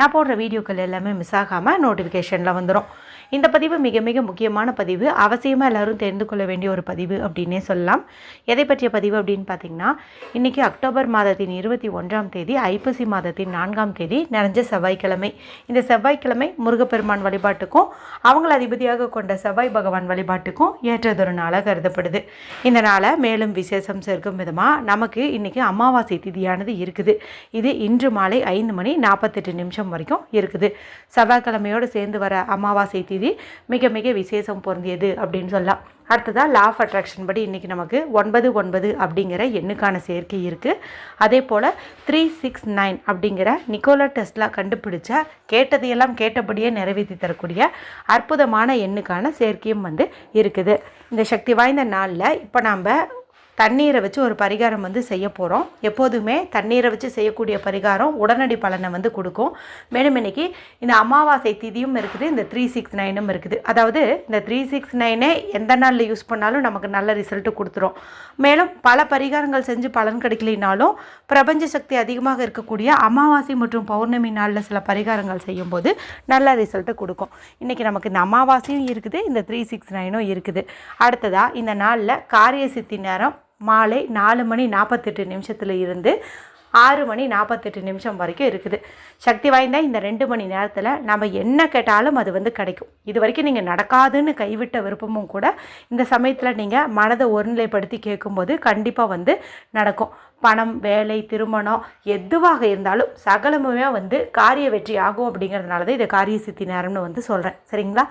நான் போடுற வீடியோக்கள் எல்லாமே மிஸ் ஆகாமல் நோட்டிஃபிகேஷனில் வந்துடும் இந்த பதிவு மிக மிக முக்கியமான பதிவு. அவசியமாக எல்லோரும் தெரிந்து கொள்ள வேண்டிய ஒரு பதிவு அப்படின்னே சொல்லலாம். எதை பற்றிய பதிவு அப்படின்னு பார்த்தீங்கன்னா இன்றைக்கி அக்டோபர் மாதத்தின் இருபத்தி ஒன்றாம் தேதி ஐப்பசி மாதத்தின் நான்காம் தேதி நிறைஞ்ச செவ்வாய்க்கிழமை. இந்த செவ்வாய்க்கிழமை முருகப்பெருமான் வழிபாட்டுக்கும் அவங்கள அதிபதியாக கொண்ட செவ்வாய் பகவான் வழிபாட்டுக்கும் ஏற்றதொரு நாளாக கருதப்படுது. இந்த நாளை மேலும் விசேஷம் சேர்க்கும் விதமாக நமக்கு இன்றைக்கி அமாவாசை திதியானது இருக்குது. இது இன்று மாலை ஐந்து மணி நாற்பத்தெட்டு நிமிஷம் வரைக்கும் இருக்குது. செவ்வாய்க்கிழமையோடு சேர்ந்து வர அமாவாசை திதி மிக மிக விசேஷம் பொருந்தியது அப்படின்னு சொல்லலாம். அடுத்ததாக லா ஆஃப் அட்ராக்ஷன் படி இன்றைக்கி நமக்கு ஒன்பது ஒன்பது அப்படிங்கிற எண்ணுக்கான சேர்க்கை இருக்குது அதே போல் த்ரீ சிக்ஸ் நைன் அப்படிங்கிற நிக்கோலா டெஸ்ட்லாம் கண்டுபிடிச்ச கேட்டதையெல்லாம் கேட்டபடியே நிறைவேற்றி தரக்கூடிய அற்புதமான எண்ணுக்கான சேர்க்கையும் வந்து இருக்குது. இந்த சக்தி வாய்ந்த நாளில் இப்போ நாம் தண்ணீரை வச்சு ஒரு பரிகாரம் வந்து செய்ய போகிறோம் எப்போதுமே தண்ணீரை வச்சு செய்யக்கூடிய பரிகாரம் உடனடி பலனை வந்து கொடுக்கும். மேலும் இன்னைக்கு இந்த அமாவாசை திதியும் இருக்குது இந்த த்ரீ சிக்ஸ் நைனும் இருக்குது. அதாவது இந்த த்ரீ சிக்ஸ் நைனே எந்த நாளில் யூஸ் பண்ணாலும் நமக்கு நல்ல ரிசல்ட்டு கொடுத்துரும். மேலும் பல பரிகாரங்கள் செஞ்சு பலன் கிடைக்கலினாலும் பிரபஞ்ச சக்தி அதிகமாக இருக்கக்கூடிய அமாவாசை மற்றும் பௌர்ணமி நாளில் சில பரிகாரங்கள் செய்யும்போது நல்ல ரிசல்ட்டை கொடுக்கும். இன்றைக்கி நமக்கு இந்த அமாவாசையும் இருக்குது இந்த த்ரீ சிக்ஸ் நைனும் இருக்குது. அடுத்ததாக இந்த நாளில் காரிய சித்தி நேரம் மாலை நாலு மணி நாற்பத்தெட்டு நிமிஷத்தில் இருந்து ஆறு மணி நாற்பத்தெட்டு நிமிஷம் வரைக்கும் இருக்குது. சக்தி வாய்ந்த இந்த ரெண்டு மணி நேரத்தில் நம்ம என்ன கேட்டாலும் அது வந்து கிடைக்கும். இது வரைக்கும் நீங்கள் நடக்காதுன்னு கைவிட்ட விருப்பமும் கூட இந்த சமயத்தில் நீங்கள் மனதை ஒருநிலைப்படுத்தி கேட்கும்போது கண்டிப்பாக வந்து நடக்கும். பணம் வேலை திருமணம் எதுவாக இருந்தாலும் சகலமுமே வந்து காரிய வெற்றி ஆகும் அப்படிங்கிறதுனால தான் இதை காரிய சித்தி நேரம்னு வந்து சொல்கிறேன் சரிங்களா?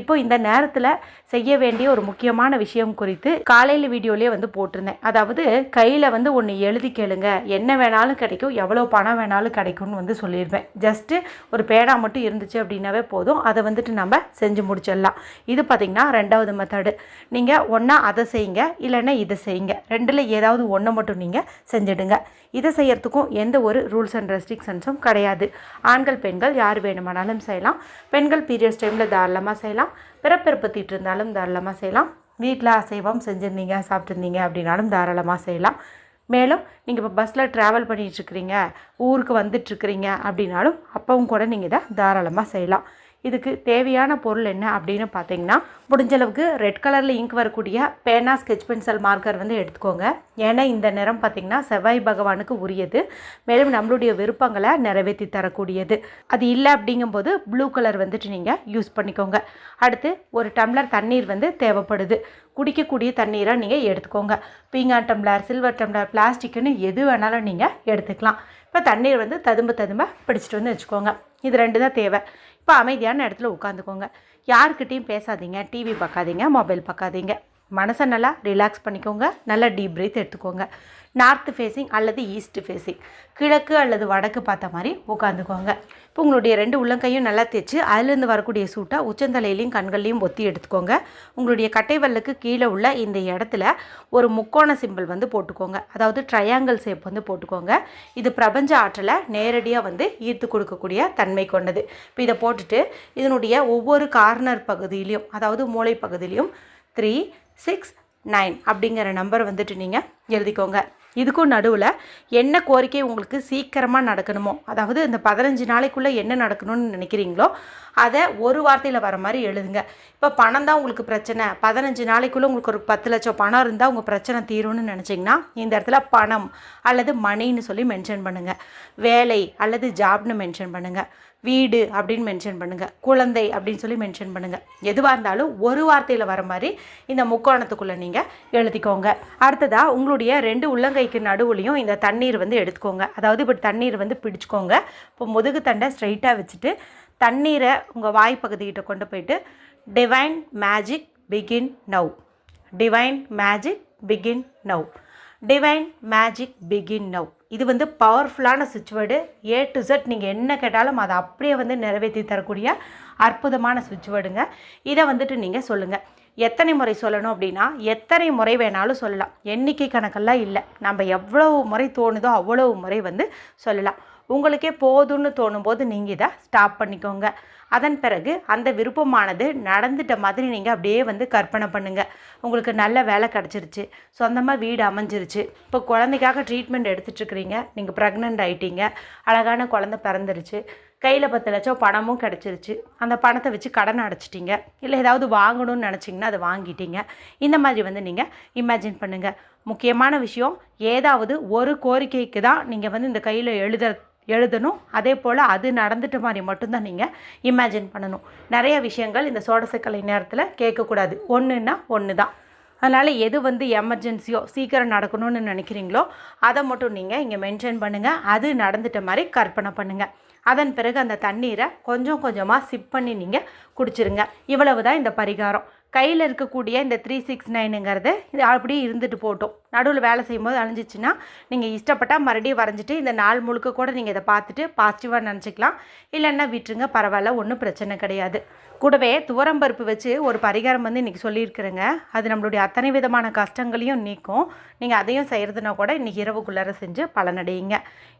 இப்போ இந்த நேரத்தில் செய்ய வேண்டிய ஒரு முக்கியமான விஷயம் குறித்து காலையில் வீடியோலேயே வந்து போட்டிருந்தேன். அதாவது கையில் வந்து ஒன்று எழுதி கேளுங்க. என்ன வேணாலும் கிடைக்கும் எவ்வளோ பணம் வேணாலும் கிடைக்கும்னு வந்து சொல்லியிருப்பேன். ஜஸ்ட்டு ஒரு பேனா மட்டும் இருந்துச்சு அப்படின்னாவே போதும். அதை வந்துட்டு நம்ம செஞ்சு முடிச்சிடலாம். இது பார்த்திங்கன்னா ரெண்டாவது மெத்தடு நீங்கள் ஒன்றா அதை செய்யுங்க இல்லைன்னா இதை செய்யுங்க. ரெண்டில் ஏதாவது ஒன்று மட்டும் நீங்கள் செஞ்சிடுங்க. இதை செய்யறதுக்கும் எந்த ஒரு ரூல்ஸ் அண்ட் ரெஸ்ட்ரிக்ஷன்ஸும் கிடையாது. ஆண்கள் பெண்கள் யார் வேணுமானாலும் செய்யலாம். பெண்கள் பீரியட்ஸ் டைமில் தாராளமாக செய்யலாம். பிறப்பிறப்பு இருந்தாலும் தாராளமாக செய்யலாம். வீட்டில் அசைவம் செஞ்சுருந்தீங்க சாப்பிட்ருந்தீங்க அப்படின்னாலும் தாராளமாக செய்யலாம். மேலும் நீங்கள் இப்போ பஸ்ஸில் ட்ராவல் பண்ணிகிட்ருக்கிறீங்க ஊருக்கு வந்துட்டுருக்கிறீங்க அப்படின்னாலும் அப்பவும் கூட நீங்கள் இதை தாராளமாக செய்யலாம். இதுக்கு தேவையான பொருள் என்ன அப்படின்னு பார்த்தீங்கன்னா முடிஞ்சளவுக்கு ரெட் கலரில் இங்க் வரக்கூடிய பேனா ஸ்கெச் பென்சில் மார்க்கர் வந்து எடுத்துக்கோங்க. ஏன்னா இந்த நிறம் பார்த்திங்கன்னா செவ்வாய் பகவானுக்கு உரியது. மேலும் நம்மளுடைய விருப்பங்களை நிறைவேற்றி தரக்கூடியது. அது இல்லை அப்படிங்கும்போது ப்ளூ கலர் வந்துட்டு நீங்கள் யூஸ் பண்ணிக்கோங்க. அடுத்து ஒரு டம்ளர் தண்ணீர் வந்து தேவைப்படுது. குடிக்கக்கூடிய தண்ணீரை நீங்கள் எடுத்துக்கோங்க. பீங்கான் டம்ளர் சில்வர் டம்ளர் பிளாஸ்டிக்னு எது வேணாலும் நீங்கள் எடுத்துக்கலாம். இப்போ தண்ணீர் வந்து ததும்ப ததும்ப பிடிச்சிட்டு வந்து வச்சுக்கோங்க. இது ரெண்டு தான் தேவை. இப்போ அமைதியான இடத்துல உட்காந்துக்கோங்க. யாருக்கிட்டேயும் பேசாதீங்க டிவி பார்க்காதீங்க மொபைல் பார்க்காதீங்க. மனசை நல்லா ரிலாக்ஸ் பண்ணிக்கோங்க. நல்லா டீப் பிரீத் எடுத்துக்கோங்க. நார்த் ஃபேஸிங் அல்லது ஈஸ்ட் ஃபேஸிங் கிழக்கு அல்லது வடக்கு பார்த்த மாதிரி உட்காந்துக்கோங்க. இப்போ உங்களுடைய ரெண்டு உள்ளங்கையும் நல்லா தேய்ச்சி அதுலேருந்து வரக்கூடிய சூட்டை உச்சந்தலையிலையும் கண்கள்லையும் ஒத்தி எடுத்துக்கோங்க. உங்களுடைய கட்டைவல்லுக்கு கீழே உள்ள இந்த இடத்துல ஒரு முக்கோண சிம்பிள் வந்து போட்டுக்கோங்க. அதாவது ட்ரையாங்கிள் ஷேப் வந்து போட்டுக்கோங்க. இது பிரபஞ்ச ஆற்றலை நேரடியாக வந்து ஈர்த்து கொடுக்கக்கூடிய தன்மை கொண்டது. இப்போ இதை போட்டுட்டு இதனுடைய ஒவ்வொரு கார்னர் பகுதியிலையும் அதாவது மூளை பகுதியிலையும் த்ரீ சிக்ஸ் நைன் அப்படிங்கிற நம்பர் வந்துட்டு நீங்கள் எழுதிக்கோங்க. இதுக்கும் நடுவில் என்ன கோரிக்கை உங்களுக்கு சீக்கிரமாக நடக்கணுமோ அதாவது இந்த பதினஞ்சு நாளைக்குள்ளே என்ன நடக்கணும்னு நினைக்கிறீங்களோ அதை ஒரு வார்த்தையில் வர மாதிரி எழுதுங்க. இப்போ பணம் தான் உங்களுக்கு பிரச்சனை. பதினஞ்சு நாளைக்குள்ளே உங்களுக்கு ஒரு பத்து லட்சம் பணம் இருந்தால் உங்கள் பிரச்சனை தீரும்னு நினச்சிங்கன்னா இந்த இடத்துல பணம் அல்லது மணின்னு சொல்லி மென்ஷன் பண்ணுங்கள் வேலை அல்லது ஜாப்னு மென்ஷன் பண்ணுங்கள் வீடு அப்படின்னு மென்ஷன் பண்ணுங்கள் குழந்தை அப்படின்னு சொல்லி மென்ஷன் பண்ணுங்கள் எதுவாக இருந்தாலும் ஒரு வார்த்தையில் வர மாதிரி இந்த முக்கோணத்துக்குள்ளே நீங்கள் எழுதிக்கோங்க. அடுத்ததாக உங்களுடைய ரெண்டு உள்ளங்கைக்கு நடுவுலையும் இந்த தண்ணீர் வந்து எடுத்துக்கோங்க. அதாவது இப்போ தண்ணீர் வந்து பிடிச்சிக்கோங்க. இப்போ முதுகு தண்டை ஸ்ட்ரைட்டாக வச்சுட்டு தண்ணீரை உங்கள் வாய் பகுதிக்கிட்ட கொண்டு போயிட்டு divine magic begin now divine magic begin now divine magic begin now இது வந்து பவர்ஃபுல்லான சுவிட்ச் வேர்டு ஏ டு ஜெட் நீங்கள் என்ன கேட்டாலும் அதை அப்படியே வந்து நிறைவேற்றி தரக்கூடிய அற்புதமான சுவிட்ச் வேர்டுங்க இதை வந்துட்டு நீங்கள் சொல்லுங்கள் எத்தனை முறை சொல்லணும் அப்படின்னா எத்தனை முறை வேணாலும் சொல்லலாம். எண்ணிக்கை கணக்கெல்லாம் இல்லை. நம்ம எவ்வளவு முறை தோணுதோ அவ்வளவு முறை வந்து சொல்லலாம். உங்களுக்கே போதும்னு தோணும்போது நீங்கள் இதை ஸ்டாப் பண்ணிக்கோங்க. அதன் பிறகு அந்த விருப்பமானது நடந்துட்ட மாதிரி நீங்கள் அப்படியே வந்து கற்பனை பண்ணுங்கள் உங்களுக்கு நல்ல வேலை கிடச்சிருச்சு. சொந்தமாக வீடு அமைஞ்சிருச்சு. இப்போ குழந்தைக்காக ட்ரீட்மெண்ட் எடுத்துட்ருக்குறீங்க நீங்கள் ப்ரெக்னென்ட் ஆகிட்டீங்க அழகான குழந்தை பிறந்துருச்சு. கையில் பத்து லட்சம் பணமும் கிடச்சிருச்சு. அந்த பணத்தை வச்சு கடன் அடைச்சிட்டிங்க. இல்லை ஏதாவது வாங்கணும்னு நினச்சிங்கன்னா அதை வாங்கிட்டீங்க. இந்த மாதிரி வந்து நீங்கள் இமேஜின் பண்ணுங்கள் முக்கியமான விஷயம் ஏதாவது ஒரு கோரிக்கைக்கு தான் நீங்கள் வந்து இந்த கையில் எழுத எழுதணும். அதே போல் அது நடந்துட்ட மாதிரி மட்டும்தான் நீங்கள் இமேஜின் பண்ணணும். நிறைய விஷயங்கள் இந்த சோடசக்கலை நேரத்தில் கேட்கக்கூடாது. ஒன்றுன்னா ஒன்று தான் அதனால் எது வந்து எமர்ஜென்சியோ சீக்கிரம் நடக்கணும்னு நினைக்கிறீங்களோ அதை மட்டும் நீங்கள் இங்கே மென்ஷன் பண்ணுங்கள் அது நடந்துட்ட மாதிரி கற்பனை பண்ணுங்கள் அதன் பிறகு அந்த தண்ணீரை கொஞ்சம் கொஞ்சமாக சிப் பண்ணி நீங்கள் குடிச்சிருங்க. இவ்வளவு தான் இந்த பரிகாரம். கையில் இருக்கக்கூடிய இந்த த்ரீ சிக்ஸ் நைனுங்கிறது இது அப்படியே இருந்துட்டு போட்டோம் நடுவில் வேலை செய்யும்போது அழிஞ்சிச்சின்னா நீங்கள் இஷ்டப்பட்டால் மறுபடியும் வரைஞ்சிட்டு இந்த நாள் முழுக்க கூட நீங்கள் இதை பார்த்துட்டு பாசிட்டிவாக நினச்சிக்கலாம். இல்லைன்னா விட்டுருங்க பரவாயில்ல ஒன்றும் பிரச்சனை கிடையாது. கூடவே துவரம்பருப்பு வச்சு ஒரு பரிகாரம் வந்து இன்றைக்கி சொல்லியிருக்கிறேங்க. அது நம்மளுடைய அத்தனை விதமான கஷ்டங்களையும் நீக்கும். நீங்கள் அதையும் செய்கிறதுனா கூட இன்றைக்கி இரவுக்குள்ளார செஞ்சு பலனடையுங்க.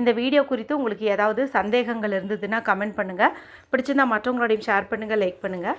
இந்த வீடியோ குறித்து உங்களுக்கு ஏதாவது சந்தேகங்கள் இருந்ததுன்னா கமெண்ட் பண்ணுங்கள் பிடிச்சிருந்தா மற்றவங்களோடையும் ஷேர் பண்ணுங்கள் லைக் பண்ணுங்கள்